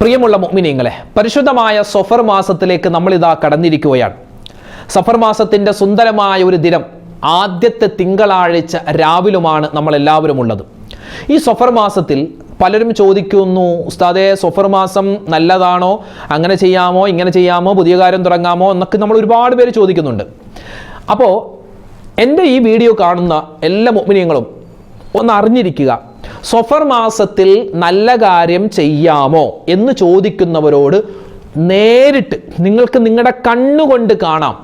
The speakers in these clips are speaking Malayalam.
പ്രിയമുള്ള മുഅ്മിനീങ്ങളെ പരിശുദ്ധമായ സഫർ മാസത്തിലേക്ക് നമ്മളിതാ കടന്നിരിക്കുകയാണ്. സഫർ മാസത്തിന്റെ സുന്ദരമായ ഒരു ദിനം ആദ്യത്തെ തിങ്കളാഴ്ച രാവിലുമാണ് നമ്മളെല്ലാവരും ഉള്ളത് ഈ സഫർ മാസത്തിൽ പലരും ചോദിക്കുന്നു ഉസ്താദെ സഫർ മാസം നല്ലതാണോ? അങ്ങനെ ചെയ്യാമോ? ഇങ്ങനെ ചെയ്യാമോ? പുതിയ കാര്യം തുടങ്ങാമോ? എന്നൊക്കെ നമ്മൾ ഒരുപാട് പേര് ചോദിക്കുന്നുണ്ട്. അപ്പോൾ എന്റെ ഈ വീഡിയോ കാണുന്ന എല്ലാ മുഅ്മിനീങ്ങളും ഒന്ന് അറിഞ്ഞിരിക്കുക സൊഫർ മാസത്തിൽ നല്ല കാര്യം ചെയ്യാമോ എന്ന് ചോദിക്കുന്നവരോട് നേരിട്ട് നിങ്ങൾക്ക് നിങ്ങളുടെ കണ്ണുകൊണ്ട് കാണാം.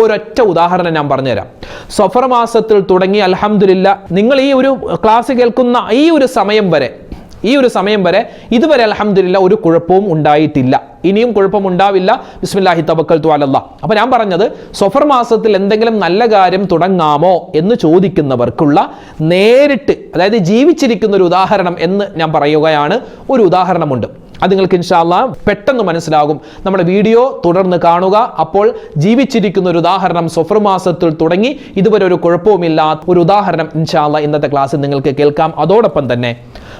ഒരൊറ്റ ഉദാഹരണം ഞാൻ പറഞ്ഞുതരാം. സഫർ മാസത്തിൽ തുടങ്ങി അലഹമില്ല നിങ്ങൾ ഈ ഒരു ക്ലാസ് കേൾക്കുന്ന ഈ ഒരു സമയം വരെ ഈ ഒരു സമയം വരെ ഇതുവരെ അലഹമില്ല ഒരു കുഴപ്പവും ഉണ്ടായിട്ടില്ല. ഇനിയും കുഴപ്പമുണ്ടാവില്ല ബിസ്മില്ലാഹി തബക്കൽ ത്വാലല്ല അപ്പൊ ഞാൻ പറഞ്ഞത് സൊഫർ മാസത്തിൽ എന്തെങ്കിലും നല്ല കാര്യം തുടങ്ങാമോ എന്ന് ചോദിക്കുന്നവർക്കുള്ള നേരിട്ട് അതായത് ജീവിച്ചിരിക്കുന്ന ഒരു ഉദാഹരണം എന്ന് ഞാൻ പറയുകയാണ്. ഒരു ഉദാഹരണമുണ്ട്. അത് നിങ്ങൾക്ക് ഇൻഷാല്ല പെട്ടെന്ന് മനസ്സിലാകും. നമ്മുടെ വീഡിയോ തുടർന്ന് കാണുക. അപ്പോൾ ജീവിച്ചിരിക്കുന്ന ഒരു ഉദാഹരണം സൊഫർ മാസത്തിൽ തുടങ്ങി ഇതുവരെ ഒരു കുഴപ്പവുമില്ലാത്ത ഒരു ഉദാഹരണം ഇൻഷാല്ല ഇന്നത്തെ ക്ലാസ്സിൽ നിങ്ങൾക്ക് കേൾക്കാം. അതോടൊപ്പം തന്നെ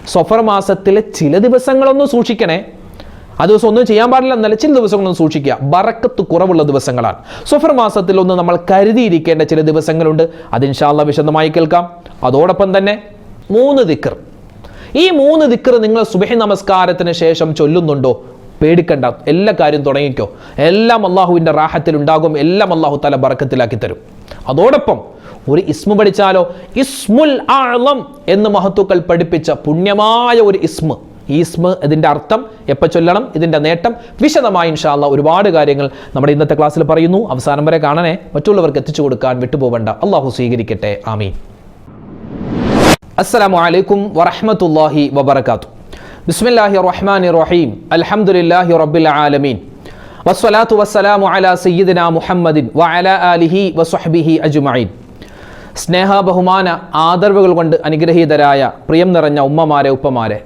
സൊഫർ മാസത്തിലെ ചില ദിവസങ്ങളൊന്നും സൂക്ഷിക്കണേ. ആ ദിവസം ഒന്നും ചെയ്യാൻ പാടില്ല എന്നല്ല ചില ദിവസങ്ങളൊന്നും സൂക്ഷിക്കുക. ബറക്കത്ത് കുറവുള്ള ദിവസങ്ങളാണ്. സഫർ മാസത്തിൽ ഒന്ന് നമ്മൾ കരുതിയിരിക്കേണ്ട ചില ദിവസങ്ങളുണ്ട്. അത് ഇൻഷാല്ല വിശദമായി കേൾക്കാം. അതോടൊപ്പം തന്നെ മൂന്ന് ദിക്കർ ഈ മൂന്ന് ദിക്കർ നിങ്ങൾ സുബഹി നമസ്കാരത്തിന് ശേഷം ചൊല്ലുന്നുണ്ടോ? പേടിക്കണ്ട. എല്ലാ കാര്യം തുടങ്ങിക്കോ. എല്ലാം അള്ളാഹുവിന്റെ റാഹത്തിൽ ഉണ്ടാകും. എല്ലാം അള്ളാഹു തല ബറക്കത്തിലാക്കി തരും. അതോടൊപ്പം ഒരു ഇസ്മു പഠിച്ചാലോ? ഇസ്മുൽ ആളം എന്ന് മഹത്തുക്കൾ പഠിപ്പിച്ച പുണ്യമായ ഒരു ഇസ്മ. ഈ ഇസ്മ ഇതിന്റെ അർത്ഥം എപ്പോൾ ചൊല്ലണം? ഇതിന്റെ നേട്ടം വിശദമായി ഇൻഷാല്ല ഒരുപാട് കാര്യങ്ങൾ നമ്മുടെ ഇന്നത്തെ ക്ലാസ്സിൽ പറയുന്നു. അവസാനം വരെ കാണണേ. മറ്റുള്ളവർക്ക് എത്തിച്ചു കൊടുക്കാൻ വിട്ടുപോകണ്ട അള്ളാഹു സ്വീകരിക്കട്ടെ. ആമീൻ. അസ്സലാമു അലൈക്കും വറഹ്മത്തുള്ളാഹി വബർക്കാത്തു ബിസ്മില്ലാഹി റഹ്മാൻ റഹീം. അൽഹംദുലില്ലാഹി റബ്ബിൽ ആലമീൻ. വസ്സലാത്തു വസ്സലാമു അലാ സയ്യിദിന മുഹമ്മദിൻ വഅലാ ആലിഹി വസ്വഹ്ബിഹി അജ്മഈൻ. സ്നേഹ ബഹുമാന ആദരവുകൾ കൊണ്ട് അനുഗ്രഹീതരായ പ്രിയം നിറഞ്ഞ ഉമ്മമാരെ ഉപ്പമാരെ.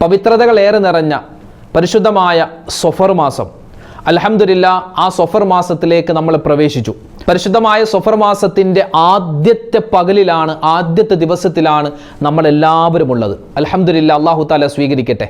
പവിത്രതകളേറെ നിറഞ്ഞ പരിശുദ്ധമായ സൊഫർ മാസം. അലഹമില്ല ആ സൊഫർ മാസത്തിലേക്ക് നമ്മൾ പ്രവേശിച്ചു. പരിശുദ്ധമായ സൊഫർ മാസത്തിന്റെ ആദ്യത്തെ പകലിലാണ് ആദ്യത്തെ ദിവസത്തിലാണ് നമ്മളെല്ലാവരും ഉള്ളത്. അലഹമില്ല അള്ളാഹു താല സ്വീകരിക്കട്ടെ.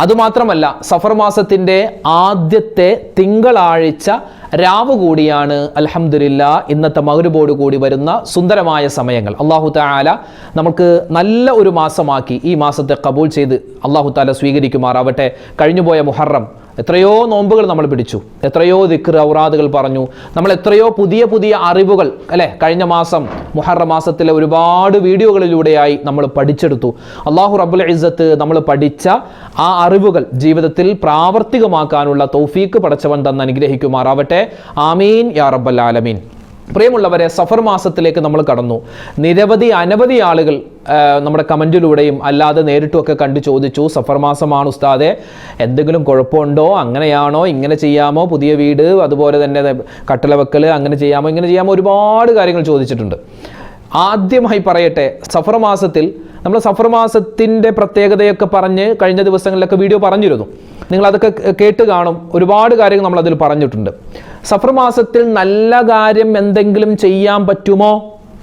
അതുമാത്രമല്ല സഫർ മാസത്തിന്റെ ആദ്യത്തെ തിങ്കളാഴ്ച രാവ് കൂടിയാണ് അൽഹംദുലില്ല ഇന്നത്തെ മകരുബോട് കൂടി വരുന്ന സുന്ദരമായ സമയങ്ങൾ. അള്ളാഹു താല നമുക്ക് നല്ല ഒരു മാസമാക്കി ഈ മാസത്തെ കബൂൾ ചെയ്ത് അള്ളാഹു താല സ്വീകരിക്കുമാറാവട്ടെ. കഴിഞ്ഞുപോയ മുഹറം എത്രയോ നോമ്പുകൾ നമ്മൾ പിടിച്ചു. എത്രയോ ദിക്ർ ഔറാദുകൾ പറഞ്ഞു. നമ്മൾ എത്രയോ പുതിയ പുതിയ അറിവുകൾ അല്ലെ? കഴിഞ്ഞ മാസം മുഹറ മാസത്തിലെ ഒരുപാട് വീഡിയോകളിലൂടെയായി നമ്മൾ പഠിച്ചെടുത്തു. അള്ളാഹു റബുൽ ഇസ്സത്ത് നമ്മൾ പഠിച്ച ആ അറിവുകൾ ജീവിതത്തിൽ പ്രാവർത്തികമാക്കാനുള്ള തൗഫീക്ക് പടച്ചവൻ തന്ന് അനുഗ്രഹിക്കുമാറാവട്ടെ. ആമീൻ യാ റബ്ബൽ ആലമീൻ. പ്രിയമുള്ളവരെ സഫർ മാസത്തിലേക്ക് നമ്മൾ കടന്നു. നിരവധി അനവധി ആളുകൾ നമ്മുടെ കമന്റിലൂടെയും അല്ലാതെ നേരിട്ടുമൊക്കെ കണ്ടു ചോദിച്ചു സഫർ മാസമാണ് ഉസ്താദെ എന്തെങ്കിലും കുഴപ്പമുണ്ടോ? അങ്ങനെയാണോ? ഇങ്ങനെ ചെയ്യാമോ? പുതിയ വീട് അതുപോലെ തന്നെ കട്ടള വെക്കൽ അങ്ങനെ ചെയ്യാമോ? ഇങ്ങനെ ചെയ്യാമോ? ഒരുപാട് കാര്യങ്ങൾ ചോദിച്ചിട്ടുണ്ട്. ആദ്യമായി പറയട്ടെ സഫർ മാസത്തിൽ നമ്മൾ സഫർ മാസത്തിന്റെ പ്രത്യേകതയൊക്കെ പറഞ്ഞ് കഴിഞ്ഞ ദിവസങ്ങളിലൊക്കെ വീഡിയോ പറഞ്ഞിരുന്നു. നിങ്ങൾ അതൊക്കെ കേട്ട് കാണും. ഒരുപാട് കാര്യങ്ങൾ നമ്മൾ അതിൽ പറഞ്ഞിട്ടുണ്ട്. സഫർ മാസത്തിൽ നല്ല കാര്യം എന്തെങ്കിലും ചെയ്യാൻ പറ്റുമോ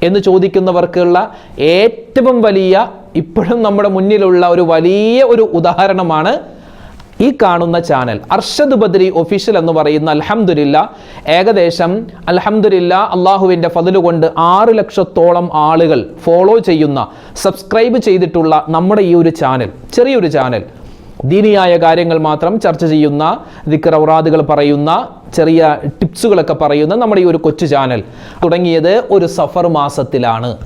എന്ന് ചോദിക്കുന്നവർക്കുള്ള ഏറ്റവും വലിയ ഇപ്പോഴും നമ്മുടെ മുന്നിലുള്ള ഒരു വലിയ ഒരു ഉദാഹരണമാണ് ഈ കാണുന്ന ചാനൽ. അർഷദ് ബദ്രി ഒഫീഷ്യൽ എന്ന് പറയുന്ന അൽഹംദുലില്ല ഏകദേശം അൽഹംദുലില്ല അള്ളാഹുവിന്റെ ഫതിൽ കൊണ്ട് ആറ് ലക്ഷത്തോളം ആളുകൾ ഫോളോ ചെയ്യുന്ന സബ്സ്ക്രൈബ് ചെയ്തിട്ടുള്ള നമ്മുടെ ഈ ഒരു ചാനൽ ചെറിയൊരു ചാനൽ. ദീനിയായ കാര്യങ്ങൾ മാത്രം ചർച്ച ചെയ്യുന്ന ദിക്കറൗറാദുകൾ പറയുന്ന ചെറിയ ടിപ്സുകളൊക്കെ പറയുന്ന നമ്മുടെ ഈ ഒരു കൊച്ചു ചാനൽ തുടങ്ങിയത് ഒരു സഫർ മാസത്തിലാണ്.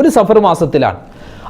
ഒരു സഫർ മാസത്തിലാണ്.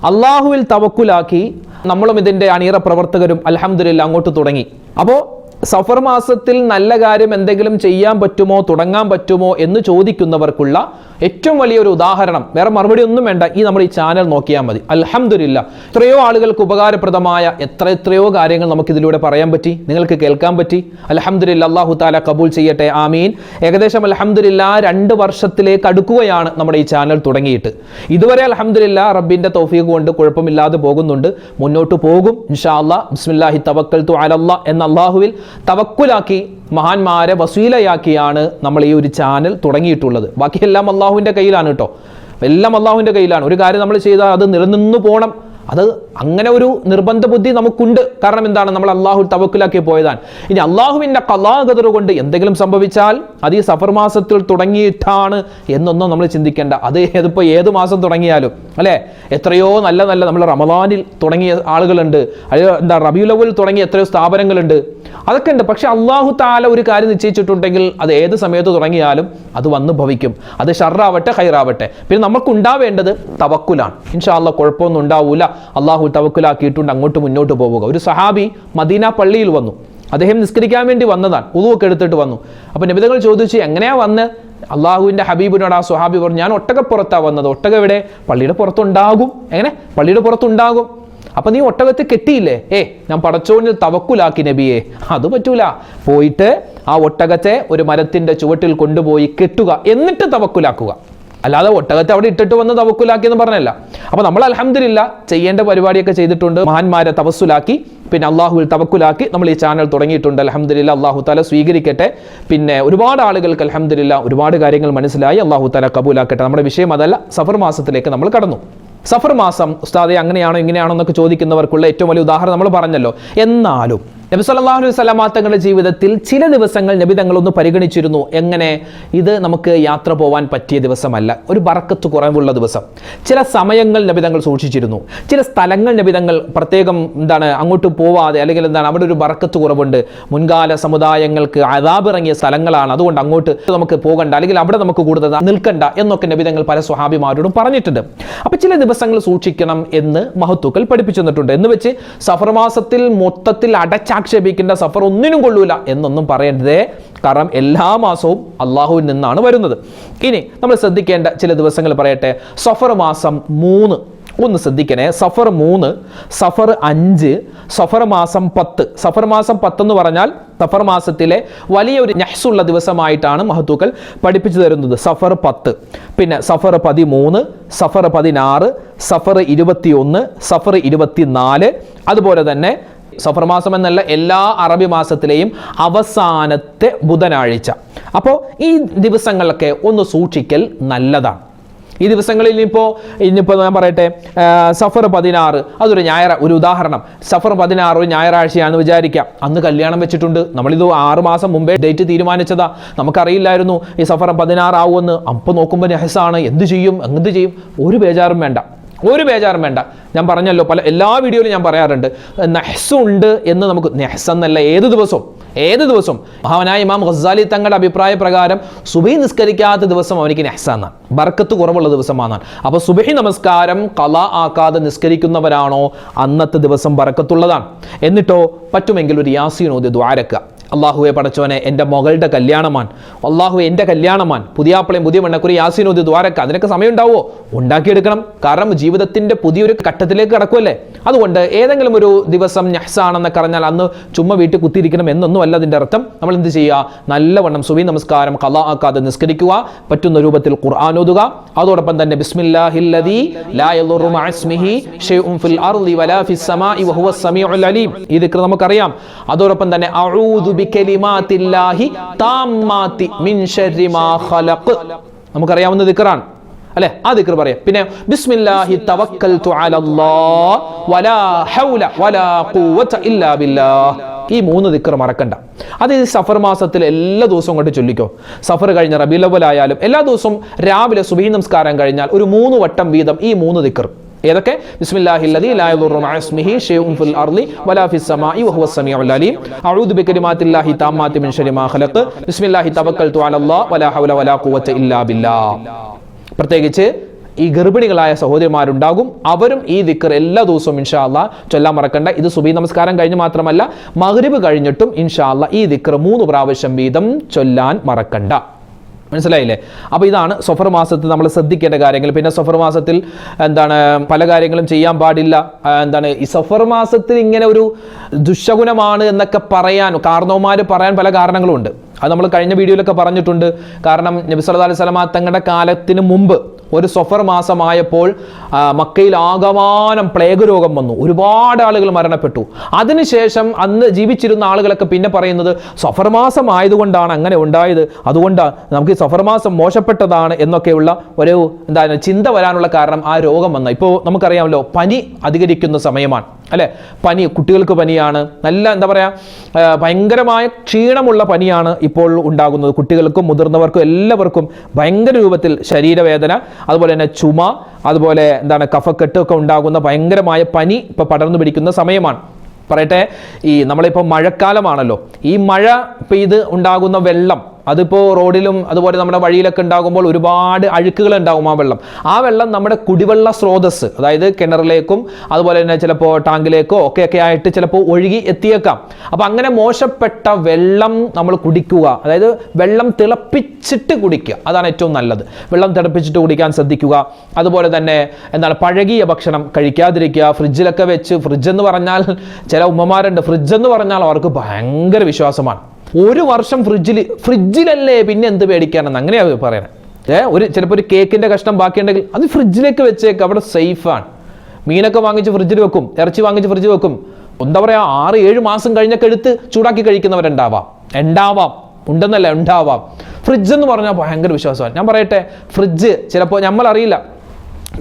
അള്ളാഹുവിൽ തവക്കുലാക്കി നമ്മളും ഇതിന്റെ അണിയറ പ്രവർത്തകരും അൽഹംദുലില്ല അങ്ങോട്ട് തുടങ്ങി. അപ്പോൾ സഫർ മാസത്തിൽ നല്ല കാര്യം എന്തെങ്കിലും ചെയ്യാൻ പറ്റുമോ തുടങ്ങാൻ പറ്റുമോ എന്ന് ചോദിക്കുന്നവർക്കുള്ള ഏറ്റവും വലിയൊരു ഉദാഹരണം. വേറെ മറുപടി ഒന്നും വേണ്ട. ഈ നമ്മൾ ഈ ചാനൽ നോക്കിയാൽ മതി. അലഹമില്ല എത്രയോ ആളുകൾക്ക് ഉപകാരപ്രദമായ എത്ര എത്രയോ കാര്യങ്ങൾ നമുക്ക് ഇതിലൂടെ പറയാൻ പറ്റി. നിങ്ങൾക്ക് കേൾക്കാൻ പറ്റി. അലഹമില്ല അള്ളാഹു താല കബൂൽ ചെയ്യട്ടെ. ആമീൻ. ഏകദേശം അലഹമില്ല രണ്ട് വർഷത്തിലേക്ക് അടുക്കുകയാണ് നമ്മുടെ ഈ ചാനൽ തുടങ്ങിയിട്ട്. ഇതുവരെ അലഹമില്ല റബ്ബിന്റെ തൗഫീഖ് കൊണ്ട് കുഴപ്പമില്ലാതെ പോകുന്നുണ്ട്. മുന്നോട്ട് പോകും. ഇൻഷാ അള്ളാഹ് ബിസ്മില്ലാഹി തവക്കൽ തു അലല്ലാ എന്ന അള്ളാഹുവിൽ തവക്കുലാക്കി മഹാന്മാരെ വസീലയാക്കിയാണ് നമ്മൾ ഈ ഒരു ചാനൽ തുടങ്ങിയിട്ടുള്ളത്. ബാക്കിയെല്ലാം അള്ളാഹുവിന്റെ കയ്യിലാണ് കേട്ടോ. എല്ലാം അള്ളാഹുവിന്റെ കയ്യിലാണ്. ഒരു കാര്യം നമ്മൾ ചെയ്താൽ അത് നിലനിന്നു പോകണം അത് അങ്ങനെ ഒരു നിർബന്ധ ബുദ്ധി നമുക്കുണ്ട്. കാരണം എന്താണ്? നമ്മൾ അള്ളാഹു തവക്കിലാക്കി പോയതാണ്. ഇനി അള്ളാഹുവിന്റെ കലാഗതർ കൊണ്ട് എന്തെങ്കിലും സംഭവിച്ചാൽ അത് ഈ സഫർ മാസത്തിൽ തുടങ്ങിയിട്ടാണ് എന്നൊന്നും നമ്മൾ ചിന്തിക്കേണ്ട. അത് ഏതിപ്പോൾ ഏത് മാസം തുടങ്ങിയാലും അല്ലേ? എത്രയോ നല്ല നല്ല നമ്മൾ റമദാനിൽ തുടങ്ങിയ ആളുകളുണ്ട്. അല്ലെങ്കിൽ എന്താ റബിയുലവിൽ തുടങ്ങിയ എത്രയോ സ്ഥാപനങ്ങളുണ്ട്. അതൊക്കെ ഉണ്ട്. പക്ഷെ അള്ളാഹു താല ഒരു കാര്യം നിശ്ചയിച്ചിട്ടുണ്ടെങ്കിൽ അത് ഏത് സമയത്ത് തുടങ്ങിയാലും അത് വന്നു ഭവിക്കും. അത് ഷർറാവട്ടെ ഹൈറാവട്ടെ പിന്നെ നമുക്ക് ഉണ്ടാവേണ്ടത് തവക്കുലാണ്. ഇൻഷാ അള്ളാഹ് കുഴപ്പമൊന്നും ഉണ്ടാവൂല. അള്ളാഹു തവക്കുലാക്കിയിട്ടുണ്ട് അങ്ങോട്ട് മുന്നോട്ട് പോവുക. ഒരു സഹാബി മദീന പള്ളിയിൽ വന്നു. അദ്ദേഹം നിസ്കരിക്കാൻ വേണ്ടി വന്നതാണ്. ഉളുവൊക്കെ എടുത്തിട്ട് വന്നു. അപ്പോൾ നിബിതകൾ ചോദിച്ചു എങ്ങനെയാ വന്ന്? അള്ളാഹുവിന്റെ ഹബീബിനോട് ആ സുഹാബി പറഞ്ഞു ഞാൻ ഒട്ടകപ്പുറത്താണ് വന്നത്. ഒട്ടക ഇവിടെ പള്ളിയുടെ പുറത്തുണ്ടാകും. എങ്ങനെ? പള്ളിയുടെ പുറത്തുണ്ടാകും. അപ്പൊ നീ ഒട്ടകത്തെ കെട്ടിയില്ലേ? ഏ ഞാൻ പടച്ചോണിൽ തവക്കുലാക്കി നബിയെ. അത് പറ്റൂല. പോയിട്ട് ആ ഒട്ടകത്തെ ഒരു മരത്തിന്റെ ചുവട്ടിൽ കൊണ്ടുപോയി കെട്ടുക. എന്നിട്ട് തവക്കുലാക്കുക. അല്ലാതെ ഒട്ടകത്തെ അവിടെ ഇട്ടിട്ട് വന്ന് തവക്കുലാക്കി എന്ന് പറഞ്ഞല്ല. അപ്പൊ നമ്മൾ അലഹമില്ല ചെയ്യേണ്ട പരിപാടിയൊക്കെ ചെയ്തിട്ടുണ്ട്. മഹാന്മാരെ തവസ്സുലാക്കി പിന്നെ അള്ളാഹുവിൽ തവക്കുലാക്കി നമ്മൾ ഈ ചാനൽ തുടങ്ങിയിട്ടുണ്ട്. അലഹമില്ല അള്ളാഹു താല സ്വീകരിക്കട്ടെ. പിന്നെ ഒരുപാട് ആളുകൾക്ക് അലഹമില്ല ഒരുപാട് കാര്യങ്ങൾ മനസ്സിലായി. അള്ളാഹു താല കബൂലാക്കട്ടെ. നമ്മുടെ വിഷയം അതല്ല സഫർ മാസത്തിലേക്ക് നമ്മൾ കടന്നു. സഫർ മാസം ഉസ്താദെ അങ്ങനെയാണോ ഇങ്ങനെയാണോ എന്നൊക്കെ ചോദിക്കുന്നവർക്കുള്ള ഏറ്റവും വലിയ ഉദാഹരണം നമ്മൾ പറഞ്ഞല്ലോ. എന്നാലും നബി സല്ലല്ലാഹു അലൈഹി വസല്ലമ തങ്ങളുടെ ജീവിതത്തിൽ ചില ദിവസങ്ങൾ നബി തങ്ങളൊന്ന് പരിഗണിച്ചിരുന്നു. എങ്ങനെ? ഇത് നമുക്ക് യാത്ര പോവാൻ പറ്റിയ ദിവസമല്ല. ഒരു ബറക്കത്ത് കുറവുള്ള ദിവസം. ചില സമയങ്ങൾ നബി തങ്ങൾ സൂക്ഷിച്ചിരുന്നു. ചില സ്ഥലങ്ങൾ നബി തങ്ങൾ പ്രത്യേകം എന്താണ് അങ്ങോട്ട് പോവാതെ അല്ലെങ്കിൽ എന്താണ് അവിടെ ഒരു ബറക്കത്ത് കുറവുണ്ട്. മുൻകാല സമുദായങ്ങൾക്ക് അതാബിറങ്ങിയ സ്ഥലങ്ങളാണ്. അതുകൊണ്ട് അങ്ങോട്ട് നമുക്ക് പോകണ്ട അല്ലെങ്കിൽ അവിടെ നമുക്ക് കൂടുതൽ നിൽക്കണ്ട എന്നൊക്കെ നബി തങ്ങൾ പല സ്വഹാബിമാരോടും പറഞ്ഞിട്ടുണ്ട്. അപ്പോൾ ചില ദിവസങ്ങൾ സൂക്ഷിക്കണം എന്ന് മഹത്തുക്കൾ പഠിപ്പിച്ചു തന്നിട്ടുണ്ട്. എന്ന് വെച്ച് സഫർമാസത്തിൽ മൊത്തത്തിൽ മൊത്തത്തിൽ അടച്ചാക്ഷേപിക്കേണ്ട സഫർ ഒന്നിനും കൊള്ളൂല എന്നൊന്നും പറയരുതേ. കാരണം എല്ലാ മാസവും അള്ളാഹുവിൽ നിന്നാണ് വരുന്നത്. ഇനി നമ്മൾ ശ്രദ്ധിക്കേണ്ട ചില ദിവസങ്ങൾ പറയട്ടെ. സഫർ മാസം മൂന്ന്. ഒന്ന് ശ്രദ്ധിക്കണേ. സഫർ മൂന്ന് സഫർ അഞ്ച് സഫർ മാസം പത്ത്. സഫർ മാസം പത്തെന്ന് പറഞ്ഞാൽ സഫർ മാസത്തിലെ വലിയ ഒരു നഹ്സുള്ള ദിവസമായിട്ടാണ് മഹത്തുക്കൾ പഠിപ്പിച്ചു തരുന്നത്. സഫർ പത്ത്. പിന്നെ സഫർ പതിമൂന്ന് സഫർ പതിനാറ് സഫർ ഇരുപത്തിയൊന്ന് സഫർ ഇരുപത്തിനാല് അതുപോലെ തന്നെ സഫർ മാസം എന്നല്ല എല്ലാ അറബി മാസത്തിലെയും അവസാനത്തെ ബുധനാഴ്ച. അപ്പോൾ ഈ ദിവസങ്ങളൊക്കെ ഒന്ന് സൂക്ഷിക്കൽ നല്ലതാണ്. ഈ ദിവസങ്ങളിൽ ഇനിയിപ്പോൾ ഇനിയിപ്പോൾ ഞാൻ പറയട്ടെ സഫർ പതിനാറ് അതൊരു ഞായറ ഒരു ഉദാഹരണം. സഫർ പതിനാറ് ഒരു ഞായറാഴ്ചയാണെന്ന് വിചാരിക്കാം. അന്ന് കല്യാണം വെച്ചിട്ടുണ്ട്. നമ്മളിത് ആറ് മാസം മുമ്പേ ഡേറ്റ് തീരുമാനിച്ചതാ. നമുക്കറിയില്ലായിരുന്നു ഈ സഫർ പതിനാറാവുമെന്ന്. അപ്പം നോക്കുമ്പോൾ രഹസാണ് എന്ത് ചെയ്യും? എന്ത് ചെയ്യും? ഒരു ബേജാറും വേണ്ട. ഒരു ബേജാറും വേണ്ട. ഞാൻ പറഞ്ഞല്ലോ പല എല്ലാ വീഡിയോയിലും ഞാൻ പറയാറുണ്ട് ഉണ്ട് എന്ന് നമുക്ക് നെഹ്സ് എന്നല്ല ഏത് ദിവസവും ഏത് ദിവസവും. മഹാവനായ ഇമാം ഖസാലി തങ്ങളുടെ അഭിപ്രായ പ്രകാരം സുബൈ നിസ്കരിക്കാത്ത ദിവസം അവനിക്ക് നെഹ്സ എന്നാണ്. ബർക്കത്ത് കുറവുള്ള ദിവസമാണ് അപ്പോൾ സുബൈ നമസ്കാരം കല ആക്കാതെ നിസ്കരിക്കുന്നവരാണോ? അന്നത്തെ ദിവസം ബർക്കത്തുള്ളതാണ്. എന്നിട്ടോ പറ്റുമെങ്കിൽ ഒരു യാസീനോദ്യ ദ്വാരക്കുക അള്ളാഹുവെ പടച്ചോനെ എന്റെ മകളുടെ കല്യാണമാൻ അള്ളാഹു എന്റെ കല്യാണമാൻ പുതിയാപ്പിളയും പുതിയ മണ്ണക്കുറി യാസീനോദ്യ ദ്വാരക്ക അതിനൊക്കെ സമയം ഉണ്ടാവുമോ ഉണ്ടാക്കിയെടുക്കണം. കാരണം ജീവിതത്തിന്റെ പുതിയൊരു ഘട്ടത്തിലേക്ക് കടക്കുമല്ലേ അതുകൊണ്ട് ഏതെങ്കിലും ഒരു ദിവസം ഞഹ്സാണെന്നൊക്കെ പറഞ്ഞാൽ അന്ന് ചുമ്മാ വീട്ടിൽ കുത്തിയിരിക്കണം എന്നൊന്നും അല്ല അതിന്റെ അർത്ഥം. നമ്മൾ എന്ത് ചെയ്യുക? നല്ലവണ്ണം സുബി നമസ്കാരം കല ആക്കാതെ നിസ്കരിക്കുക പറ്റുന്ന രൂപത്തിൽ ഖുർആൻ ഓതുക. അതോടൊപ്പം തന്നെ ബിസ്മില്ലാഹില്ലദീ ലാ ഷൈഉൻ ഫിൽ അർളി വലാ ഫിസ് സമീഉൽ അലീം. ഈ ദിക്ർ നമുക്കറിയാം. അതോടൊപ്പം തന്നെ ബികലിമാത്തില്ലാഹി താമ്മാതി മിൻ ശർരി മാ ഖലഖ്. നമുക്കറിയാവുന്ന ദിക്റാണ്. അല്ലെ? ആ ദിക്ർ പറയാം. പിന്നെ ബിസ്മില്ലാഹി തവക്കൽതു അലല്ലാഹ് വലാ ഹൗല വലാ ഖുവത ഇല്ലാ ബില്ലാഹ്. ഈ മൂന്ന് ദിക്ർ മറക്കണ്ട. അത് ഈ സഫർ മാസത്തിൽ എല്ലാ ദിവസവും കൊണ്ട് ചൊല്ലിക്കോ. സഫർ കഴിഞ്ഞ റബീലവലായാലും എല്ലാ ദിവസവും രാവിലെ സുബഹി നമസ്കാരം കഴിഞ്ഞാൽ ഒരു മൂന്ന് വട്ടം വീതം ഈ മൂന്ന് ദിക്ർ ഏതൊക്കെ? ലാ യദുറു ഫിൽ അർളി വലാ സമീഉൽ അലീം. അഊദു മിൻ മാ ബിസ്മില്ലാഹി തവക്കൽതു വലാ ഹൗല വലാ ഖുവത ഇല്ലാ പ്രത്യേകിച്ച് ഈ ഗർഭിണികളായ സഹോദരിമാരുണ്ടാകും. അവരും ഈ ദിക്കർ എല്ലാ ദിവസവും ഇൻഷാ അല്ലാ ചൊല്ലാൻ മറക്കണ്ട. ഇത് സുബി നമസ്കാരം കഴിഞ്ഞ് മാത്രമല്ല മഗ്രിബ് കഴിഞ്ഞിട്ടും ഇൻഷാ അല്ലാ ഈ ദിക്കർ മൂന്ന് പ്രാവശ്യം വീതം ചൊല്ലാൻ മറക്കണ്ട. മനസ്സിലായില്ലേ? അപ്പോൾ ഇതാണ് സഫർ മാസത്തിൽ നമ്മൾ ശ്രദ്ധിക്കേണ്ട കാര്യങ്ങൾ. പിന്നെ സഫർ മാസത്തിൽ എന്താണ് പല കാര്യങ്ങളും ചെയ്യാൻ പാടില്ല. എന്താണ് ഈ സഫർ മാസത്തിൽ ഇങ്ങനെ ഒരു ദുശകുനമാണ് എന്നൊക്കെ പറയാൻ കാരണവന്മാർ പറയാൻ പല കാരണങ്ങളുമുണ്ട് അത് നമ്മൾ കഴിഞ്ഞ വീഡിയോയിലൊക്കെ പറഞ്ഞിട്ടുണ്ട്. കാരണം നബി സല്ലല്ലാഹു അലൈഹി വസല്ലമ തങ്ങളുടെ കാലത്തിന് മുമ്പ് ഒരു സൊഫർ മാസമായപ്പോൾ മക്കയിൽ ആകമാനം പ്ലേഗ് രോഗം വന്നു. ഒരുപാട് ആളുകൾ മരണപ്പെട്ടു. അതിനുശേഷം അന്ന് ജീവിച്ചിരുന്ന ആളുകളൊക്കെ പിന്നെ പറയുന്നത് സഫർ മാസം ആയതുകൊണ്ടാണ് അങ്ങനെ ഉണ്ടായത്. അതുകൊണ്ടാണ് നമുക്ക് ഈ സഫർ മാസം മോശപ്പെട്ടതാണ് എന്നൊക്കെയുള്ള ഒരു എന്താണ് ചിന്ത വരാനുള്ള കാരണം ആ രോഗം വന്ന. ഇപ്പോൾ നമുക്കറിയാമല്ലോ പനി അധികരിക്കുന്ന സമയമാണ്. അല്ലെ? പനി കുട്ടികൾക്ക് പനിയാണ്. നല്ല എന്താ പറയാ ഭയങ്കരമായ ക്ഷീണമുള്ള പനിയാണ് ഇപ്പോൾ ഉണ്ടാകുന്നത്. കുട്ടികൾക്കും മുതിർന്നവർക്കും എല്ലാവർക്കും ഭയങ്കര രൂപത്തിൽ ശരീരവേദന അതുപോലെ തന്നെ ചുമ അതുപോലെ എന്താണ് കഫക്കെട്ട് ഒക്കെ ഉണ്ടാകുന്ന ഭയങ്കരമായ പനി ഇപ്പോൾ പടർന്നു പിടിക്കുന്ന സമയമാണ്. പറയട്ടെ ഈ നമ്മളിപ്പോൾ മഴക്കാലമാണല്ലോ. ഈ മഴ പെയ്ത് ഉണ്ടാകുന്ന വെള്ളം അതിപ്പോൾ റോഡിലും അതുപോലെ നമ്മുടെ വഴിയിലൊക്കെ ഉണ്ടാകുമ്പോൾ ഒരുപാട് അഴുക്കുകൾ ഉണ്ടാകും ആ വെള്ളം. ആ വെള്ളം നമ്മുടെ കുടിവെള്ള സ്രോതസ് അതായത് കിണറിലേക്കും അതുപോലെ തന്നെ ചിലപ്പോൾ ടാങ്കിലേക്കോ ഒക്കെ ഒക്കെ ആയിട്ട് ചിലപ്പോൾ ഒഴുകി എത്തിയേക്കാം. അപ്പോൾ അങ്ങനെ മോശപ്പെട്ട വെള്ളം നമ്മൾ കുടിക്കുക അതായത് വെള്ളം തിളപ്പിച്ചിട്ട് കുടിക്കുക അതാണ് ഏറ്റവും നല്ലത്. വെള്ളം തിളപ്പിച്ചിട്ട് കുടിക്കാൻ ശ്രദ്ധിക്കുക. അതുപോലെ തന്നെ എന്താണ് പഴകിയ ഭക്ഷണം കഴിക്കാതിരിക്കുക. ഫ്രിഡ്ജിലൊക്കെ വെച്ച് ഫ്രിഡ്ജ് എന്ന് പറഞ്ഞാൽ ചില ഉമ്മമാരുണ്ട്. ഫ്രിഡ്ജ് എന്ന് പറഞ്ഞാൽ അവർക്ക് ഭയങ്കര വിശ്വാസമാണ്. ഒരു വർഷം ഫ്രിഡ്ജിൽ ഫ്രിഡ്ജിലല്ലേ പിന്നെ എന്ത് പേടിക്കാനെന്ന് അങ്ങനെയാണ് പറയണത് ഏ ഒരു ചിലപ്പോൾ ഒരു കേക്കിന്റെ കഷ്ണം ബാക്കിയുണ്ടെങ്കിൽ അത് ഫ്രിഡ്ജിലേക്ക് വെച്ചേക്ക് അവിടെ സേഫാണ് മീനൊക്കെ വാങ്ങിച്ച് ഫ്രിഡ്ജിൽ വെക്കും ഇറച്ചി വാങ്ങിച്ച് ഫ്രിഡ്ജിൽ വെക്കും. എന്താ പറയാ ആറ് ഏഴ് മാസം കഴിഞ്ഞൊക്കെ എടുത്ത് ചൂടാക്കി കഴിക്കുന്നവരുണ്ടാവാം. ഉണ്ടാവാം. ഉണ്ടെന്നല്ല ഉണ്ടാവാം. ഫ്രിഡ്ജ് എന്ന് പറഞ്ഞാൽ ഭയങ്കര വിശ്വാസമാണ്. ഞാൻ പറയട്ടെ ഫ്രിഡ്ജ് ചിലപ്പോൾ നമ്മൾ അറിയില്ല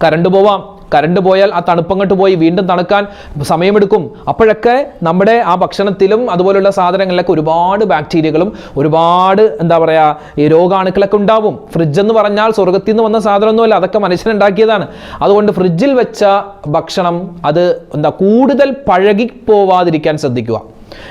കറണ്ട് പോവാം കറണ്ട് പോയാൽ ആ തണുപ്പങ്ങോട്ട് പോയി വീണ്ടും തണുക്കാൻ സമയമെടുക്കും. അപ്പോഴൊക്കെ നമ്മുടെ ആ ഭക്ഷണത്തിലും അതുപോലുള്ള സാധനങ്ങളിലൊക്കെ ഒരുപാട് ബാക്ടീരിയകളും ഒരുപാട് എന്താ പറയുക ഈ രോഗാണുക്കളൊക്കെ ഉണ്ടാവും. ഫ്രിഡ്ജ് എന്ന് പറഞ്ഞാൽ സ്വർഗത്തിൽ നിന്ന് വന്ന സാധനമൊന്നുമല്ല അതൊക്കെ മനുഷ്യനുണ്ടാക്കിയതാണ്. അതുകൊണ്ട് ഫ്രിഡ്ജിൽ വെച്ച ഭക്ഷണം അത് എന്താ കൂടുതൽ പഴകിപ്പോവാതിരിക്കാൻ ശ്രദ്ധിക്കുക.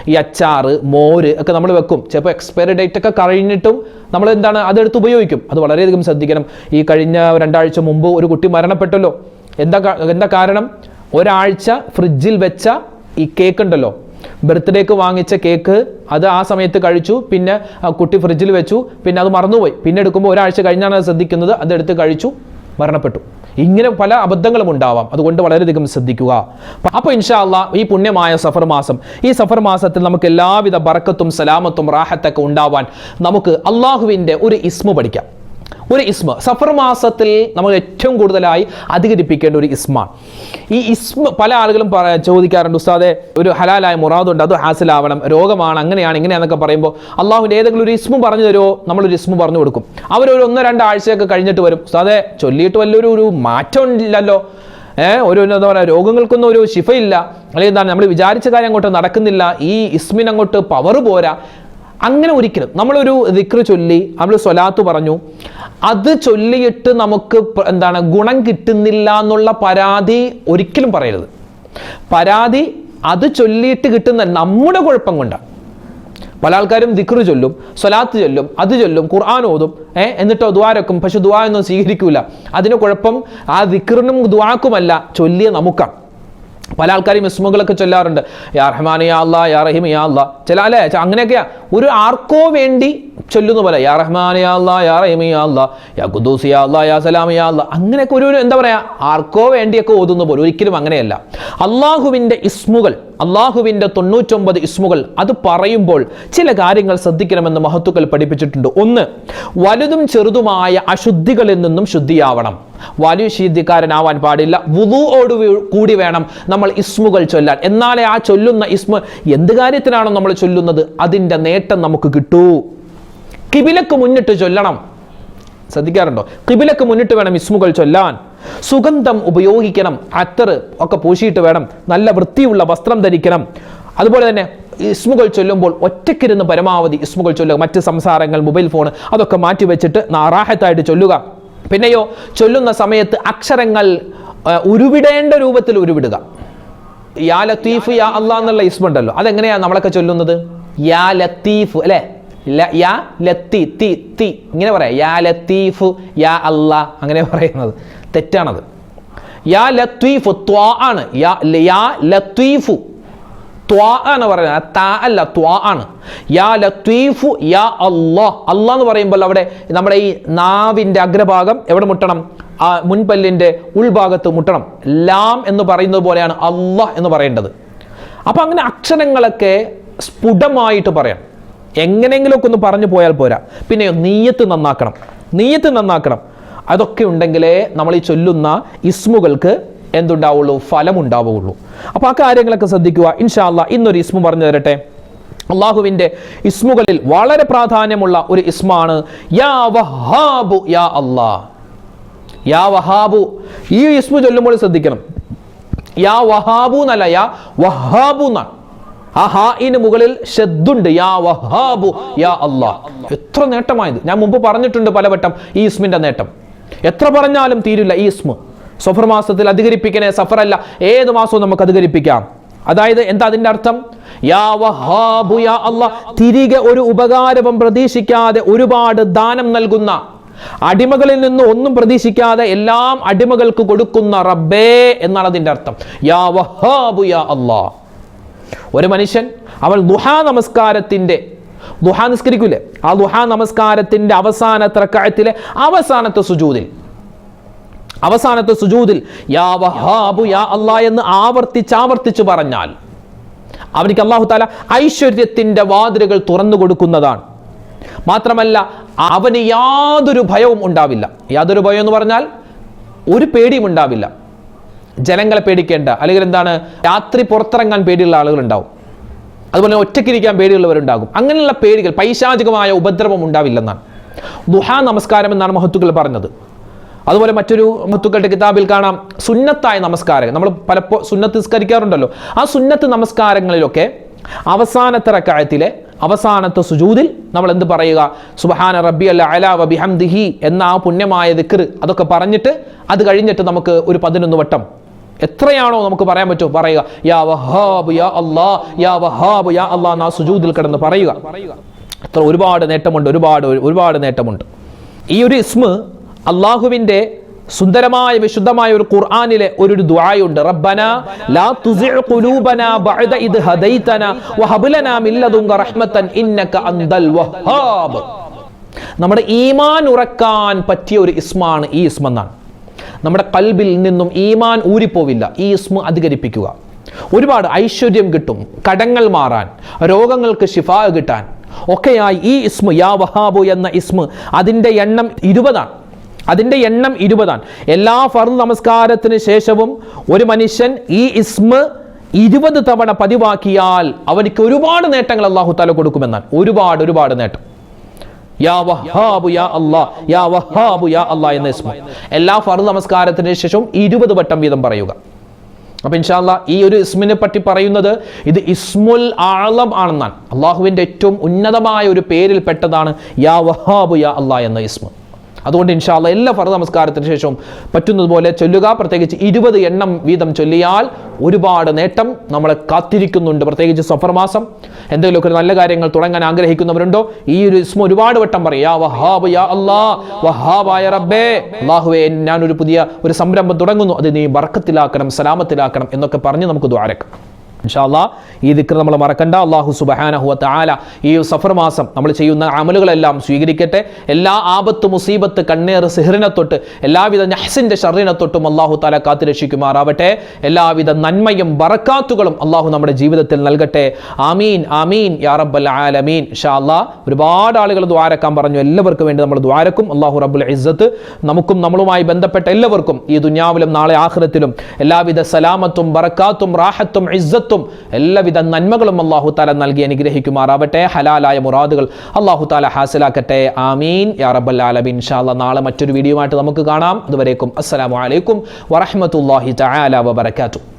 ഈ അച്ചാറ് മോര് ഒക്കെ നമ്മൾ വെക്കും. ചിലപ്പോൾ എക്സ്പയറി ഡേറ്റ് ഒക്കെ കഴിഞ്ഞിട്ടും നമ്മൾ എന്താണ് അതെടുത്ത് ഉപയോഗിക്കും. അത് വളരെയധികം ശ്രദ്ധിക്കണം. ഈ കഴിഞ്ഞ രണ്ടാഴ്ച മുമ്പ് ഒരു കുട്ടി മരണപ്പെട്ടല്ലോ. എന്താ എന്താ കാരണം? ഒരാഴ്ച ഫ്രിഡ്ജിൽ വെച്ച ഈ കേക്ക് ഉണ്ടല്ലോ. ബർത്ത്ഡേക്ക് വാങ്ങിച്ച കേക്ക് അത് ആ സമയത്ത് കഴിച്ചു പിന്നെ കുട്ടി ഫ്രിഡ്ജിൽ വെച്ചു പിന്നെ അത് മറന്നുപോയി. പിന്നെ എടുക്കുമ്പോൾ ഒരാഴ്ച കഴിഞ്ഞാണ് അത് ശ്രദ്ധിക്കുന്നത് അതെടുത്ത് കഴിച്ചു മരണപ്പെട്ടു. ഇങ്ങനെ പല അബദ്ധങ്ങളും ഉണ്ടാവാം. അതുകൊണ്ട് വളരെയധികം ശ്രദ്ധിക്കുക. അപ്പോൾ ഇൻഷാ അള്ളാ ഈ പുണ്യമായ സഫർ മാസം ഈ സഫർ മാസത്തിൽ നമുക്ക് എല്ലാവിധ ബറക്കത്തും സലാമത്തും റാഹത്തൊക്കെ ഉണ്ടാവാൻ നമുക്ക് അള്ളാഹുവിന്റെ ഒരു ഇസ്മു പഠിക്കാം. ഒരു ഇസ്മ. സഫർ മാസത്തിൽ നമ്മൾ ഏറ്റവും കൂടുതലായി അധികരിപ്പിക്കേണ്ട ഒരു ഇസ്മാണ് ഈ ഇസ്മ പല ആളുകളും പറയാ ചോദിക്കാറുണ്ട് ഉസ്താദെ ഒരു ഹലാലായ മുറാദുണ്ട് അത് ഹാസിലാവണം രോഗമാണ് അങ്ങനെയാണ് ഇങ്ങനെയാണെന്നൊക്കെ പറയുമ്പോൾ അള്ളാഹുവിന്റെ ഏതെങ്കിലും ഒരു ഇസ്മു പറഞ്ഞു തരുമോ നമ്മളൊരു ഇസ്മു പറഞ്ഞു കൊടുക്കും. അവരൊരു ഒന്നോ രണ്ടോ ആഴ്ചയൊക്കെ കഴിഞ്ഞിട്ട് വരും. ഉസ്താദെ ചൊല്ലിയിട്ട് വല്ലൊരു ഒരു മാറ്റം ഇല്ലല്ലോ. ഏഹ് ഒരു എന്താ പറയുക രോഗങ്ങൾക്കൊന്നും ഒരു ശിഫയില്ല. അല്ലെങ്കിൽ എന്താണ് നമ്മൾ വിചാരിച്ച കാര്യം അങ്ങോട്ട് നടക്കുന്നില്ല. ഈ ഇസ്മിന് അങ്ങോട്ട് പവർ പോരാ. അങ്ങനെ ഒരിക്കലും നമ്മളൊരു ദിക്ർ ചൊല്ലി നമ്മൾ സ്വലാത്ത് പറഞ്ഞു. അത് ചൊല്ലിയിട്ട് നമുക്ക് എന്താണ് ഗുണം കിട്ടുന്നില്ല എന്നുള്ള പരാതി ഒരിക്കലും പറയരുത്. പരാതി അത് ചൊല്ലിയിട്ട് കിട്ടുന്ന നമ്മുടെ കുഴപ്പം കൊണ്ടാണ് പല ആൾക്കാരും ദിക്ർ ചൊല്ലും സ്വലാത്ത് ചൊല്ലും അത് ചൊല്ലും ഖുർആൻ ഓതും ഏ എന്നിട്ടോ ദ്വാരക്കും പക്ഷെ ദ്വാ ഒന്നും സ്വീകരിക്കൂല. അതിന് കുഴപ്പം ആ ദിക്റിനും ദ്വാക്കുമല്ല ചൊല്ലിയ നമുക്കാണ് പല ആൾക്കാരും ഇസ്മുകളൊക്കെ ചൊല്ലാറുണ്ട്. യാ റഹ്മാൻ യാ അല്ലാ യാ റഹീം യാ അല്ലാ. ചില അല്ലേ? അങ്ങനെയൊക്കെയാ. ഒരു ആർക്കോ വേണ്ടി ചൊല്ലുന്ന പോലെ യാ റഹ്മാൻ യാ അല്ലാ യാ റഹീം യാ അല്ലാ യാ അങ്ങനെയൊക്കെ ഒരു ഒരു എന്താ പറയുക ആർക്കോ വേണ്ടിയൊക്കെ ഓതുന്ന പോലെ ഒരിക്കലും അങ്ങനെയല്ല. അള്ളാഹുവിന്റെ ഇസ്മുകൾ അള്ളാഹുവിന്റെ തൊണ്ണൂറ്റൊമ്പത് ഇസ്മുകൾ അത് പറയുമ്പോൾ ചില കാര്യങ്ങൾ ശ്രദ്ധിക്കണമെന്ന് മഹത്തുക്കൾ പഠിപ്പിച്ചിട്ടുണ്ട്. ഒന്ന് വലുതും ചെറുതുമായ അശുദ്ധികളിൽ നിന്നും ശുദ്ധിയാവണം. വലിയ ശീതിക്കാരനാവാൻ പാടില്ല. വുതുവോട് കൂടി വേണം നമ്മൾ ഇസ്മുകൾ ചൊല്ലാൻ. എന്നാലേ ആ ചൊല്ലുന്ന ഇസ്മു എന്ത് കാര്യത്തിനാണോ നമ്മൾ ചൊല്ലുന്നത്? അതിന്റെ നേട്ടം നമുക്ക് കിട്ടൂ. കിബിലക്ക് മുന്നിട്ട് ചൊല്ലണം. ശ്രദ്ധിക്കാറുണ്ടോ? കിബിലക്ക് മുന്നിട്ട് വേണം ഇസ്മുകൾ ചൊല്ലാൻ. സുഗന്ധം ഉപയോഗിക്കണം അത്തർ ഒക്കെ പൂശിയിട്ട് വേണം നല്ല വൃത്തിയുള്ള വസ്ത്രം ധരിക്കണം. അതുപോലെ തന്നെ ഇസ്മുകൾ ചൊല്ലുമ്പോൾ ഒറ്റയ്ക്കിരുന്ന് പരമാവധി ഇസ്മുകൾ ചൊല്ലുക മറ്റ് സംസാരങ്ങൾ മൊബൈൽ ഫോൺ അതൊക്കെ മാറ്റി വെച്ചിട്ട് നാറാഹത്തായിട്ട് ചൊല്ലുക. പിന്നെയോ ചൊല്ലുന്ന സമയത്ത് അക്ഷരങ്ങൾ ഉരുവിടേണ്ട രൂപത്തിൽ ഉരുവിടുക. യാ ലത്തീഫ് യാ അള്ളാന്നുള്ള ഇസ്മുണ്ടല്ലോ. അതെങ്ങനെയാണ് നമ്മളൊക്കെ ചൊല്ലുന്നത്? യാ ലത്തീഫ് അല്ലേ? യാ ലത്തി തി തി ഇങ്ങനെ പറയാം. യാ ലത്തീഫ് യാ അള്ളാ അങ്ങനെ പറയുന്നത്. തെറ്റാണത്. യാ ലത്തീഫ് ത്വാ ആണ്. യാ യാ ലത്വീഫു ത്വാ എന്ന് പറയുന്നത്. താ അല്ല ത്വാ ആണ്. യാ ലത്വീഫു യാ അള്ളാ അള്ളാഹ് എന്ന് പറയുമ്പോൾ അവിടെ നമ്മുടെ ഈ നാവിന്റെ അഗ്രഭാഗം എവിടെ മുട്ടണം? ആ മുൻപല്ലിന്റെ ഉൾഭാഗത്ത് മുട്ടണം. ലാം എന്ന് പറയുന്നത് പോലെയാണ് അള്ളാഹ് എന്ന് പറയേണ്ടത്. അപ്പം അങ്ങനെ അക്ഷരങ്ങളൊക്കെ സ്ഫുടമായിട്ട് പറയണം എങ്ങനെയെങ്കിലുമൊക്കെ ഒന്ന് പറഞ്ഞു പോയാൽ പോരാ. പിന്നെ നീയത്ത് നന്നാക്കണം. നീയത്ത് നന്നാക്കണം. അതൊക്കെ ഉണ്ടെങ്കിലേ നമ്മൾ ഈ ചൊല്ലുന്ന ഇസ്മുകൾക്ക് എന്തുണ്ടാവുള്ളൂ? ഫലമുണ്ടാവുകയുള്ളൂ അപ്പോൾ ആ കാര്യങ്ങളൊക്കെ ശ്രദ്ധിക്കുക. ഇൻഷാല്ല ഇന്നൊരു ഇസ്മു പറഞ്ഞു തരട്ടെ. അള്ളാഹുവിന്റെ ഇസ്മുകളിൽ വളരെ പ്രാധാന്യമുള്ള ഒരു ഇസ്മാണ് യാ വഹാബു യാ അല്ലാ. യാ വഹാബു. ഈ ഇസ്മു ചൊല്ലുമ്പോൾ ശ്രദ്ധിക്കണം. യാ വഹാബു എന്നല്ല യാ വഹാബു എന്നാണ്. ആ ഹായിന് മുകളിൽ ഷദ്ദുണ്ട്. യാ വഹാബു യാ അല്ലാ എത്ര നേട്ടമായത്. ഞാൻ മുമ്പ് പറഞ്ഞിട്ടുണ്ട് പലവട്ടം ഈ ഇസ്മിന്റെ നേട്ടം. എത്ര പറഞ്ഞാലും തീരില്ല ഈ ഇസ്മു. സഫർ മാസത്തിൽ അധികരിപ്പിക്കണേ സഫറല്ല. ഏത് മാസവും നമുക്ക് അധികരിപ്പിക്കാം. അതായത് എന്താ അതിന്റെ അർത്ഥം? യാ വഹാബു യാ അല്ലാ തിരികെ ഒരു ഉപകാരവും പ്രതീക്ഷിക്കാതെ ഒരുപാട് ദാനം നൽകുന്ന അടിമകളിൽ നിന്ന് ഒന്നും പ്രതീക്ഷിക്കാതെ എല്ലാം അടിമകൾക്ക് കൊടുക്കുന്ന റബ്ബേ എന്നാണ് അതിന്റെ അർത്ഥം. യാ വഹാബു യാ അല്ലാ ഒരു മനുഷ്യൻ അവൾ ദുഹാ നമസ്കാരത്തിന്റെ ദുഹാ നിസ്കരിക്കൂലേ? ആ ദുഹാ നമസ്കാരത്തിന്റെ അവസാന റക്അത്തിലെ അവസാനത്തെ സുജൂതിൽ അവസാനത്തെ സുജൂതിൽ യാ വഹാബു യാ അല്ലാ എന്ന് ആവർത്തിച്ച് ആവർത്തിച്ച് പറഞ്ഞാൽ അവനിക്ക് അള്ളാഹു താല ഐശ്വര്യത്തിന്റെ വാതിലുകൾ തുറന്നു കൊടുക്കുന്നതാണ്. മാത്രമല്ല അവന് യാതൊരു ഭയവും ഉണ്ടാവില്ല. യാതൊരു ഭയം എന്ന് പറഞ്ഞാൽ ഒരു പേടിയും ഉണ്ടാവില്ല. ജനങ്ങളെ പേടിക്കേണ്ട. അല്ലെങ്കിൽ എന്താണ്? രാത്രി പുറത്തിറങ്ങാൻ പേടിയുള്ള ആളുകൾ ഉണ്ടാവും അതുപോലെ ഒറ്റയ്ക്കിരിക്കാൻ പേടിയുള്ളവരുണ്ടാകും. അങ്ങനെയുള്ള പേടികൾ പൈശാചികമായ ഉപദ്രവം ഉണ്ടാവില്ലെന്നാണ്. ദുഹാ നമസ്കാരം എന്നാണ് മഹത്തുക്കൾ പറഞ്ഞത്. അതുപോലെ മറ്റൊരു മഹത്തുക്കളുടെ കിതാബിൽ കാണാം സുന്നത്തായ നമസ്കാരം നമ്മൾ പലപ്പോൾ സുന്നത്ത് നിസ്കരിക്കാറുണ്ടല്ലോ. ആ സുന്നത്ത് നമസ്കാരങ്ങളിലൊക്കെ അവസാനത്തെ റക്കായത്തിലെ അവസാനത്തെ സുജൂതിൽ നമ്മൾ എന്ത് പറയുക? സുബഹാന റബ്ബി അല്ല അല വബിഹംദിഹി എന്ന ആ പുണ്യമായ ദിക്ർ അതൊക്കെ പറഞ്ഞിട്ട് അത് കഴിഞ്ഞിട്ട് നമുക്ക് ഒരു പതിനൊന്ന് വട്ടം എത്രയാണോ നമുക്ക് പറയാൻ പറ്റും? പറയുക യാ വഹാബ് യാ അല്ലാ യാ വഹാബ് യാ അല്ലാ എന്നാ സുജൂദിൽ കിടന്ന് പറയുക. എത്ര ഒരുപാട് നേട്ടമുണ്ട് ഒരുപാട് ഒരുപാട് നേട്ടമുണ്ട്. ഈ ഒരു ഇസ്മ അള്ളാഹുവിന്റെ സുന്ദരമായ വിശുദ്ധമായ ഒരു ഖുർആനിലെ ഒരു ഒരു ദുആയുണ്ട്. റബ്ബന ലാ തുസിഅ ഖുലൂബന ബഅദ ഇദ് ഹദൈതന വഹബ് ലനാ മിൻ ലദുങ്ക റഹ്മത്തൻ ഇന്നക അന്തൽ വഹാബ്. നമ്മുടെ ഈമാൻ ഉറക്കാൻ പറ്റിയ ഒരു ഇസ്മാണ് ഈ ഇസ്മ എന്നാണ് നമ്മുടെ കൽബിൽ നിന്നും ഈമാൻ ഊരിപ്പോവില്ല. ഈ ഇസ്മ അധികരിപ്പിക്കുക. ഒരുപാട് ഐശ്വര്യം കിട്ടും. കടങ്ങൾ മാറാൻ രോഗങ്ങൾക്ക് ശിഫാ കിട്ടാൻ. ഒക്കെയായി ഈ ഇസ്മ യാ വഹാബു എന്ന ഇസ്മ അതിന്റെ എണ്ണം ഇരുപതാണ്. അതിന്റെ എണ്ണം ഇരുപതാണ്. എല്ലാ ഫർദ് നമസ്കാരത്തിന് ശേഷവും ഒരു മനുഷ്യൻ ഈ ഇസ്മ ഇരുപത് തവണ പതിവാക്കിയാൽ അവനിക്ക് ഒരുപാട് നേട്ടങ്ങൾ അള്ളാഹു താല കൊടുക്കുമെന്നാണ്. ഒരുപാട് ഒരുപാട് നേട്ടം. യാ വഹാബു യാ യാ വഹാബു യാ എന്ന ഇസ്മ. എല്ലാ ഫർദ് നമസ്കാരത്തിന് ശേഷവും ഇരുപത് വട്ടം വീതം പറയുക. അപ്പൊ ഇൻഷാല്ല ഈ ഒരു ഇസ്മിനെ പറ്റി പറയുന്നത് ഇത് ഇസ്മുൽ ആളം ആണെന്നാണ്. അള്ളാഹുവിന്റെ ഏറ്റവും ഉന്നതമായ ഒരു പേരിൽ പെട്ടതാണ് യാ വഹാബു യാ അല്ലാ എന്ന ഇസ്മ. അതുകൊണ്ട് ഇൻഷാല്ല എല്ലാ ഫർദ് നമസ്കാരത്തിന് ശേഷവും പറ്റുന്നതുപോലെ ചൊല്ലുക. പ്രത്യേകിച്ച് ഇരുപത് എണ്ണം വീതം ചൊല്ലിയാൽ ഒരുപാട് നേട്ടം നമ്മളെ കാത്തിരിക്കുന്നുണ്ട്. പ്രത്യേകിച്ച് സഫർ മാസം. എന്തെങ്കിലുമൊക്കെ നല്ല കാര്യങ്ങൾ തുടങ്ങാൻ ആഗ്രഹിക്കുന്നവരുണ്ടോ? ഈ ഒരു ഇസ്മ ഒരുപാട് വട്ടം പറയും. വഹാബ് യാ റബ്ബേ. അള്ളാഹുവേ ഞാനൊരു പുതിയ ഒരു സംരംഭം തുടങ്ങുന്നു. അത് നീ വർക്കത്തിലാക്കണം സലാമത്തിലാക്കണം എന്നൊക്കെ പറഞ്ഞ് നമുക്ക് ദ്വാരക്കാം. ഇൻഷാല്ലാ ഈ ദിക്ർ നമ്മൾ മറക്കണ്ട. അള്ളാഹു സുബഹാനഹു ആല ഈ സഫർ മാസം നമ്മൾ ചെയ്യുന്ന അമലുകളെല്ലാം സ്വീകരിക്കട്ടെ. എല്ലാ ആപത്ത് മുസീബത്ത് കണ്ണേർ സിഹറിനെ തൊട്ട് എല്ലാവിധ നഹസിന്റെ ഷറിനെ തൊട്ടും അള്ളാഹു താല കാത്തു രക്ഷിക്കുമാറാവട്ടെ. എല്ലാവിധ നന്മയും ബറക്കാത്തുകളും അള്ളാഹു നമ്മുടെ ജീവിതത്തിൽ നൽകട്ടെ. ആമീൻ ആമീൻ യാ റബ്ബൽ ആലമീൻ. ഇൻഷാ അല്ലാ ഒരുപാട് ആളുകൾ ദ്വാരക്കാൻ പറഞ്ഞു. എല്ലാവർക്കും വേണ്ടി നമ്മൾ ദ്വാരക്കും. അള്ളാഹു റബ്ബുൽ ഇസ്സത്ത് നമുക്കും നമ്മളുമായി ബന്ധപ്പെട്ട എല്ലാവർക്കും ഈ ദുന്യാവിലും നാളെ ആഖിറത്തിലും എല്ലാവിധ സലാമത്തും ബറക്കാത്തും റാഹത്തും ഇസ്സത്തും എല്ലാവിധ നന്മകളും അള്ളാഹു താല നൽകി അനുഗ്രഹിക്കുമാറാവട്ടെ. ഹലാലായ മുറാദുകൾ അള്ളാഹു താല ഹാസിലാക്കട്ടെ. ആമീൻ. യാ റബ്ബൽ ആലമീൻ. നാളെ മറ്റൊരു വീഡിയോ ആയിട്ട് നമുക്ക് കാണാം. അതുവരേക്കും അസ്സലാമു അലൈക്കും വറഹ്മത്തുള്ളാഹി തആല വബറകാതുഹു.